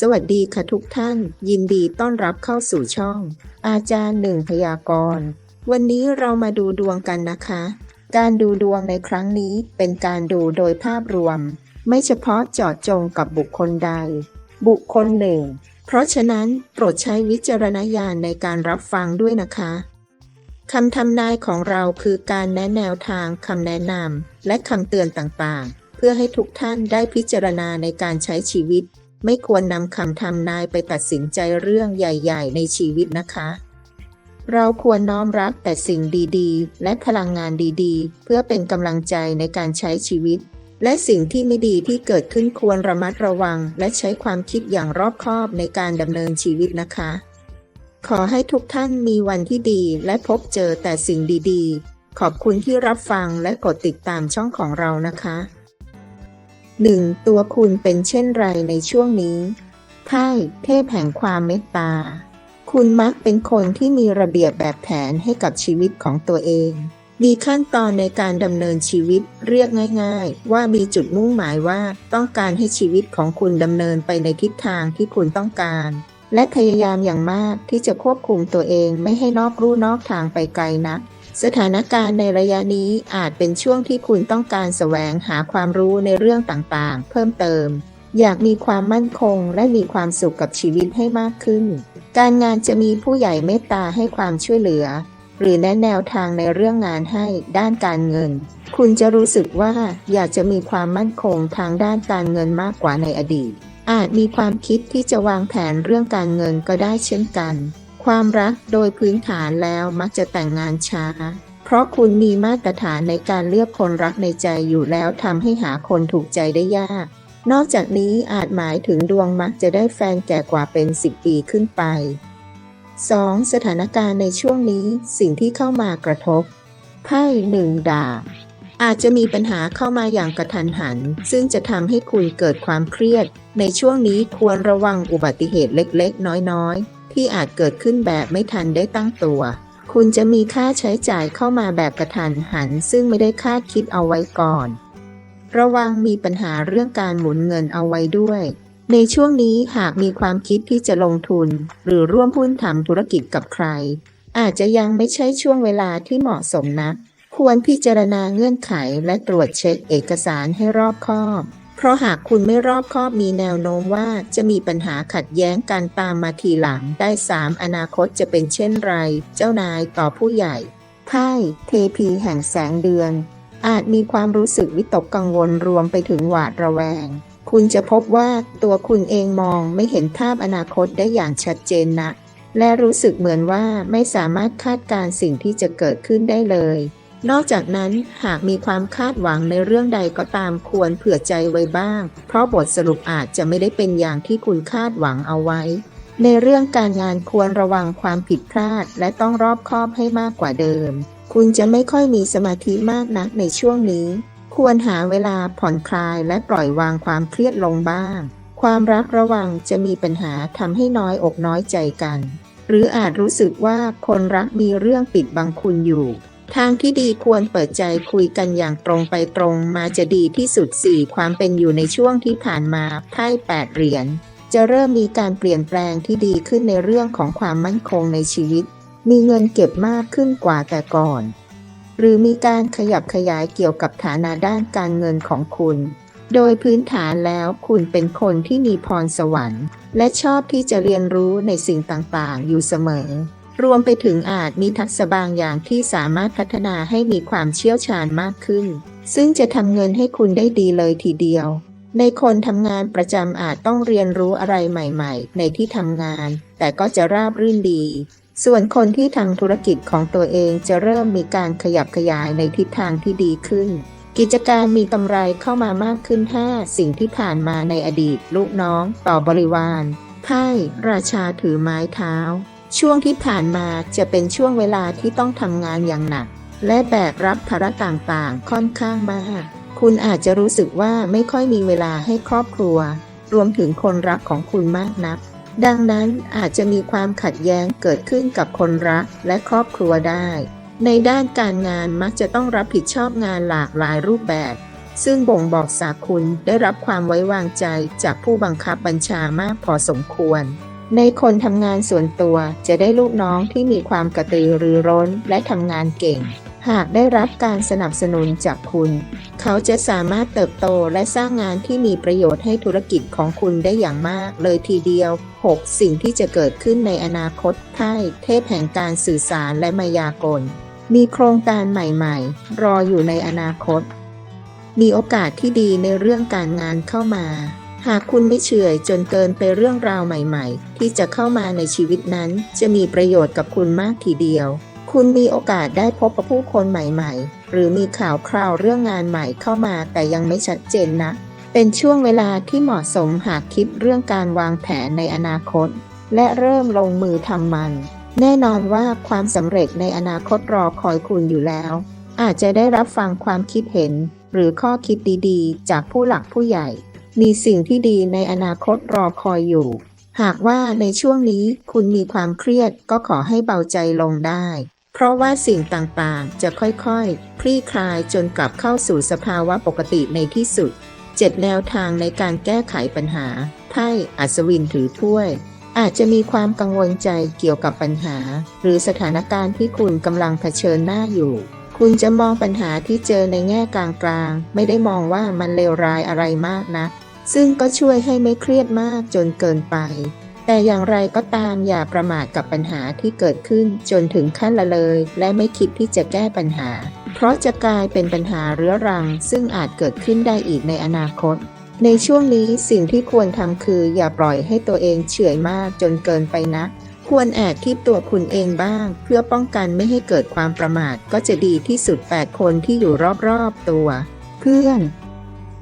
สวัสดีค่ะทุกท่าน ยินดีต้อนรับเข้าสู่ช่อง อาจารย์หนึ่งพยากรณ์วันนี้เรามาดูดวงกันนะคะ การดูดวงในครั้งนี้เป็นการดูโดยภาพรวม ไม่เฉพาะเจาะจงกับบุคคลใด บุคคลหนึ่ง เพราะฉะนั้นโปรดใช้วิจารณญาณในการรับฟังด้วยนะคะคำทำนายของเราคือการแนะแนวทางคำแนะนำและคำเตือนต่างๆ เพื่อให้ทุกท่านได้พิจารณาในการใช้ชีวิต ไม่ควรนำคำทำนายไปตัดสินใจเรื่องใหญ่ ๆ ในชีวิตนะคะ เราควรน้อมรับแต่สิ่งดีๆ และพลังงานดีๆ เพื่อเป็นกำลังใจในการใช้ชีวิต และสิ่งที่ไม่ดีที่เกิดขึ้นควรระมัดระวัง และใช้ความคิดอย่างรอบคอบในการดำเนินชีวิตนะคะ ขอให้ทุกท่านมีวันที่ดีและพบเจอแต่สิ่งดีๆ ขอบคุณที่รับฟังและกดติดตามช่องของเรานะคะ 1. ตัวคุณเป็นเช่นไรในช่วงนี้ ไพ่เทพแห่งความเมตตา คุณมักเป็นคนที่มีระเบียบแบบแผนให้กับชีวิตของตัวเอง มีขั้นตอนในการดำเนินชีวิตเรียกง่าย ๆ ว่ามีจุดมุ่งหมายว่าต้องการให้ชีวิตของคุณดำเนินไปในทิศทางที่คุณต้องการ และพยายามอย่างมากที่จะควบคุมตัวเองไม่ให้นอกรูนอกทางไปไกลนัก สถานการณ์ในระยะนี้อาจเป็นช่วงที่คุณต้องการแสวงหาความรู้ในเรื่องต่างๆ เพิ่มเติม อยากมีความมั่นคงและมีความสุขกับชีวิตให้มากขึ้น การงานจะมีผู้ใหญ่เมตตาให้ความช่วยเหลือ หรือแนะแนวทางในเรื่องงานให้ด้านการเงิน คุณจะรู้สึกว่าอยากจะมีความมั่นคงทางด้านการเงินมากกว่าในอดีต อาจมีความคิดที่จะวางแผนเรื่องการเงินก็ได้เช่นกัน ความรักโดยพื้นฐานแล้วมักจะแต่งงานช้า เพราะคุณมีมาตรฐานในการเลือกคนรักในใจอยู่แล้วทำให้หาคนถูกใจได้ยาก นอกจากนี้อาจหมายถึงดวงมักจะได้แฟนแก่กว่าเป็น 10 ปีขึ้นไป 2. สถานการณ์ในช่วงนี้สิ่งที่เข้ามากระทบไพ่หนึ่งดาบอาจจะมีปัญหาเข้ามาอย่างกระทันหัน ซึ่งจะทำให้คุณเกิดความเครียด ในช่วงนี้ควรระวังอุบัติเหตุเล็กๆ น้อยๆ ที่อาจเกิดขึ้นแบบไม่ทันได้ตั้งตัว คุณจะมีค่าใช้จ่ายเข้ามาแบบกระทันหัน ซึ่งไม่ได้คาดคิดเอาไว้ก่อน ระวังมีปัญหาเรื่องการหมุนเงินเอาไว้ด้วย ในช่วงนี้หากมีความคิดที่จะลงทุน หรือร่วมหุ้นทำธุรกิจกับใคร อาจจะยังไม่ใช่ช่วงเวลาที่เหมาะสมนักควรพิจารณาเงื่อนไขและตรวจเช็คเอกสารให้รอบคอบ เพราะหากคุณไม่รอบคอบมีแนวโน้มว่าจะมีปัญหาขัดแย้งกันตามมาทีหลังได้ 3 อนาคตจะเป็นเช่นไร เจ้านายต่อผู้ใหญ่ไพ่เทพีแห่งแสงเดือน อาจมีความรู้สึกวิตกกังวลรวมไปถึงหวาดระแวง คุณจะพบว่าตัวคุณเองมองไม่เห็นภาพอนาคตได้อย่างชัดเจนนักและรู้สึกเหมือนว่าไม่สามารถคาดการณ์สิ่งที่จะเกิดขึ้นได้เลย นอกจากนั้นหากมีความคาดหวังในเรื่องใดก็ตามควรเผื่อใจไว้บ้าง เพราะบทสรุปอาจจะไม่ได้เป็นอย่างที่คุณคาดหวังเอาไว้ ในเรื่องการงานควรระวังความผิดพลาด และต้องรอบคอบให้มากกว่าเดิม คุณจะไม่ค่อยมีสมาธิมากนักในช่วงนี้ ควรหาเวลาผ่อนคลายและปล่อยวางความเครียดลงบ้าง ความรักระวังจะมีปัญหาทำให้น้อยอกน้อยใจกัน หรืออาจรู้สึกว่าคนรักมีเรื่องปิดบังคุณอยู่ ทางที่ดีควรเปิดใจคุยกันอย่างตรงไปตรงมาจะดีที่สุดสี่ความเป็นอยู่ในช่วงที่ผ่านมาไพ่แปดเหรียญจะเริ่มมีการเปลี่ยนแปลงที่ดีขึ้นในเรื่องของความมั่นคงในชีวิต มีเงินเก็บมากขึ้นกว่าแต่ก่อน หรือมีการขยับขยายเกี่ยวกับฐานะด้านการเงินของคุณ โดยพื้นฐานแล้วคุณเป็นคนที่มีพรสวรรค์ และชอบที่จะเรียนรู้ในสิ่งต่างๆ อยู่เสมอ รวมไปถึงอาจมีทักษะบางอย่างที่สามารถพัฒนาให้มีความเชี่ยวชาญมากขึ้น ซึ่งจะทำเงินให้คุณได้ดีเลยทีเดียว ในคนทำงานประจำอาจต้องเรียนรู้อะไรใหม่ๆ ในที่ทำงาน แต่ก็จะราบรื่นดี ส่วนคนที่ทำธุรกิจของตัวเองจะเริ่มมีการขยับขยายในทิศทางที่ดีขึ้น กิจการมีกำไรเข้ามามากขึ้น5สิ่งที่ผ่านมาในอดีต ลูกน้อง ต่อบริวารไพ่ราชาถือไม้เท้า ช่วงที่ผ่านมาจะเป็นช่วงเวลาที่ต้องทำงานอย่างหนัก และแบกรับภาระต่างๆ ค่อนข้างมากคุณอาจจะรู้สึกว่าไม่ค่อยมีเวลาให้ครอบครัว รวมถึงคนรักของคุณมากนัก ดังนั้นอาจจะมีความขัดแย้งเกิดขึ้นกับคนรักและครอบครัวได้ ในด้านการงานมักจะต้องรับผิดชอบงานหลากหลายรูปแบบ ซึ่งบ่งบอกสาคุณได้รับความไว้วางใจจากผู้บังคับบัญชามากพอสมควร ในคนทำงานส่วนตัวจะได้ลูกน้องที่มีความกระตือรือร้นและทำงานเก่ง หากได้รับการสนับสนุนจากคุณ เขาจะสามารถเติบโตและสร้างงานที่มีประโยชน์ให้ธุรกิจของคุณได้อย่างมากเลยทีเดียว 6. สิ่งที่จะเกิดขึ้นในอนาคตไพ่เทพแห่งการสื่อสารและมายากล มีโครงการใหม่ๆ รออยู่ในอนาคต มีโอกาสที่ดีในเรื่องการงานเข้ามา หากคุณไม่เฉื่อยจนเกินไปเรื่องราวใหม่ๆ ที่จะเข้ามาในชีวิตนั้น จะมีประโยชน์กับคุณมากทีเดียว คุณมีโอกาสได้พบกับผู้คนใหม่ๆ หรือมีข่าวคราวเรื่องงานใหม่เข้ามาแต่ยังไม่ชัดเจนนะ เป็นช่วงเวลาที่เหมาะสมหากคิดเรื่องการวางแผนในอนาคต และเริ่มลงมือทำมัน แน่นอนว่าความสำเร็จในอนาคตรอคอยคุณอยู่แล้ว อาจจะได้รับฟังความคิดเห็น หรือข้อคิดดีๆ จากผู้หลักผู้ใหญ่ มีสิ่งที่ดีในอนาคตรอคอยอยู่ หากว่าในช่วงนี้คุณมีความเครียดก็ขอให้เบาใจลงได้ เพราะว่าสิ่งต่างๆ จะค่อยๆ คลี่คลายจนกลับเข้าสู่สภาวะปกติในที่สุดเจ็ดแนวทางในการแก้ไขปัญหา ไพ่อัศวินถือถ้วย อาจจะมีความกังวลใจเกี่ยวกับปัญหา หรือสถานการณ์ที่คุณกำลังเผชิญหน้าอยู่ คุณจะมองปัญหาที่เจอในแง่กลางๆ ไม่ได้มองว่ามันเลวร้ายอะไรมากนะ ซึ่งก็ช่วยให้ไม่เครียดมากจนเกินไป แต่อย่างไรก็ตามอย่าประมาทกับปัญหาที่เกิดขึ้นจนถึงขั้นละเลย และไม่คิดที่จะแก้ปัญหา เพราะจะกลายเป็นปัญหาเรื้อรัง ซึ่งอาจเกิดขึ้นได้อีกในอนาคต ในช่วงนี้สิ่งที่ควรทำคือ อย่าปล่อยให้ตัวเองเฉื่อยมากจนเกินไปนักควรแอบทิปตัวคุณเองบ้าง เพื่อป้องกันไม่ให้เกิดความประมาทก็จะดีที่สุด 8 คนที่อยู่รอบๆตัว เพื่อน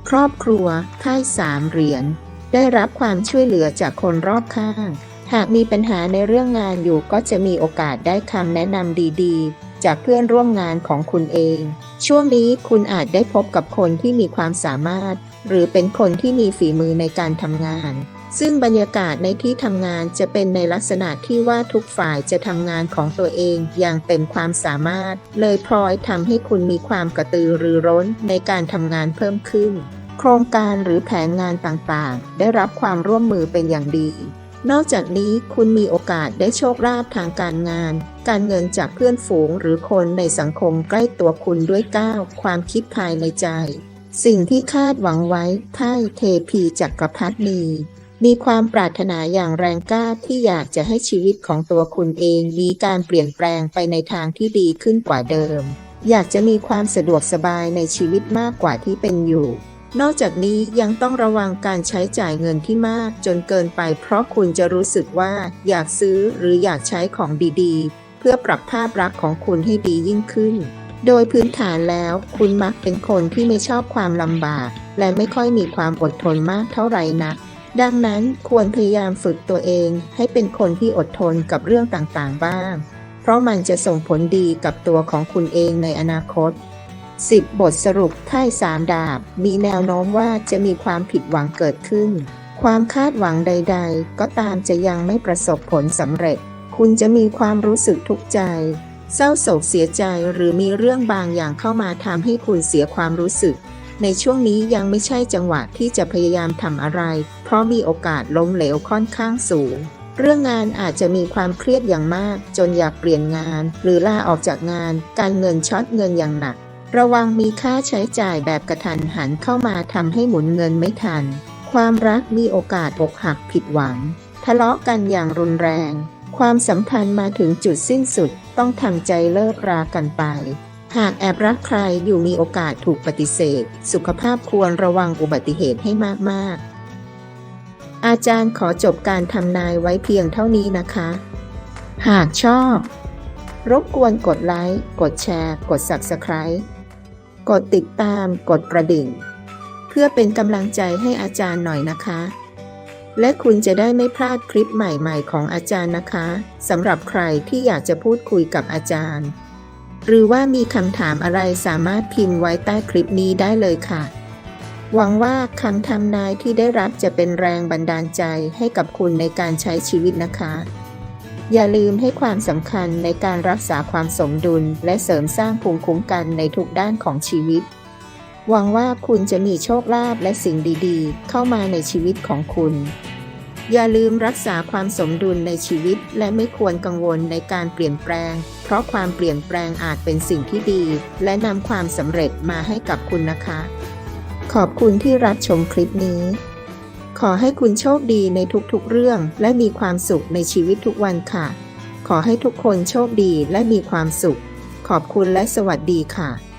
ครอบครัวค่ายสามเหรียญได้รับความช่วยเหลือจากคนรอบข้าง หากมีปัญหาในเรื่องงานอยู่ก็จะมีโอกาสได้คำแนะนำดีๆ จากเพื่อนร่วมงานของคุณเอง ช่วงนี้คุณอาจได้พบกับคนที่มีความสามารถ หรือเป็นคนที่มีฝีมือในการทำงาน ซึ่งบรรยากาศในที่ทำงานจะเป็นในลักษณะที่ว่าทุกฝ่ายจะทำงานของตัวเองอย่างเต็มความสามารถ เลยพลอยทำให้คุณมีความกระตือรือร้นในการทำงานเพิ่มขึ้น โครงการหรือแผนงานต่างๆ ได้รับความร่วมมือเป็นอย่างดี นอกจากนี้คุณมีโอกาสได้โชคลาภทางการงาน การเงินจากเพื่อนฝูงหรือคนในสังคมใกล้ตัวคุณด้วยก้าวความคิดภายในใจ สิ่งที่คาดหวังไว้ไพ่เทพีจักรพรรดินี มีความปรารถนาอย่างแรงกล้าที่อยากจะให้ชีวิตของตัวคุณเองมีการเปลี่ยนแปลงไปในทางที่ดีขึ้นกว่าเดิม อยากจะมีความสะดวกสบายในชีวิตมากกว่าที่เป็นอยู่ นอกจากนี้ยังต้องระวังการใช้จ่ายเงินที่มากจนเกินไป เพราะคุณจะรู้สึกว่าอยากซื้อหรืออยากใช้ของดีๆ เพื่อปรับภาพลักษณ์ของคุณให้ดียิ่งขึ้นโดยพื้นฐานแล้วคุณมักเป็นคนที่ไม่ชอบความลำบาก และไม่ค่อยมีความอดทนมากเท่าไหร่นัก ดังนั้นควรพยายามฝึกตัวเองให้เป็นคนที่อดทนกับเรื่องต่างๆบ้าง เพราะมันจะส่งผลดีกับตัวของคุณเองในอนาคต 10 บทสรุปไพ่สามดาบ มีแนวโน้มว่าจะมีความผิดหวังเกิดขึ้น ความคาดหวังใด ๆ ก็ตามจะยังไม่ประสบผลสำเร็จ คุณจะมีความรู้สึกทุกข์ใจ เศร้าโศกเสียใจหรือมีเรื่องบางอย่างเข้ามาทำให้คุณเสียความรู้สึก ในช่วงนี้ยังไม่ใช่จังหวะที่จะพยายามทำอะไร เพราะมีโอกาสล้มเหลวค่อนข้างสูง เรื่องงานอาจจะมีความเครียดอย่างมาก จนอยากเปลี่ยนงาน หรือลาออกจากงาน การเงินช็อตเงินอย่างหนัก ระวังมีค่าใช้จ่ายแบบกระทันหันเข้ามาทำให้หมุนเงินไม่ทัน ความรักมีโอกาสอกหักผิดหวัง ทะเลาะกันอย่างรุนแรง ความสัมพันธ์มาถึงจุดสิ้นสุด ต้องทำใจเลิกรากันไป หากแอบรักใครอยู่มีโอกาสถูกปฏิเสธ สุขภาพควรระวังอุบัติเหตุให้มาก ๆ อาจารย์ขอจบการทำนายไว้เพียงเท่านี้นะคะ หากชอบ รบกวนกดไลค์ กดแชร์ กด Subscribe กดติดตาม กดกระดิ่ง เพื่อเป็นกำลังใจให้อาจารย์หน่อยนะคะ และคุณจะได้ไม่พลาดคลิปใหม่ ๆ ของอาจารย์นะคะสำหรับใครที่อยากจะพูดคุยกับอาจารย์ หรือว่ามีคำถามอะไรสามารถพิมพ์ไว้ใต้คลิปนี้ได้เลยค่ะ หวังว่าคำทำนายที่ได้รับจะเป็นแรงบันดาลใจให้กับคุณในการใช้ชีวิตนะคะ อย่าลืมให้ความสำคัญในการรักษาความสมดุล และเสริมสร้างภูมิคุ้มกันในทุกด้านของชีวิต หวังว่าคุณจะมีโชคลาภและสิ่งดีๆ เข้ามาในชีวิตของคุณ อย่าลืมรักษาความสมดุลในชีวิต และไม่ควรกังวลในการเปลี่ยนแปลง เพราะความเปลี่ยนแปลงอาจเป็นสิ่งที่ดี และนำความสำเร็จมาให้กับคุณนะคะ ขอบคุณที่รับชมคลิปนี้ ขอให้คุณโชคดีในทุกๆเรื่อง และมีความสุขในชีวิตทุกวันค่ะ ขอให้ทุกคนโชคดีและมีความสุข ขอบคุณและสวัสดีค่ะ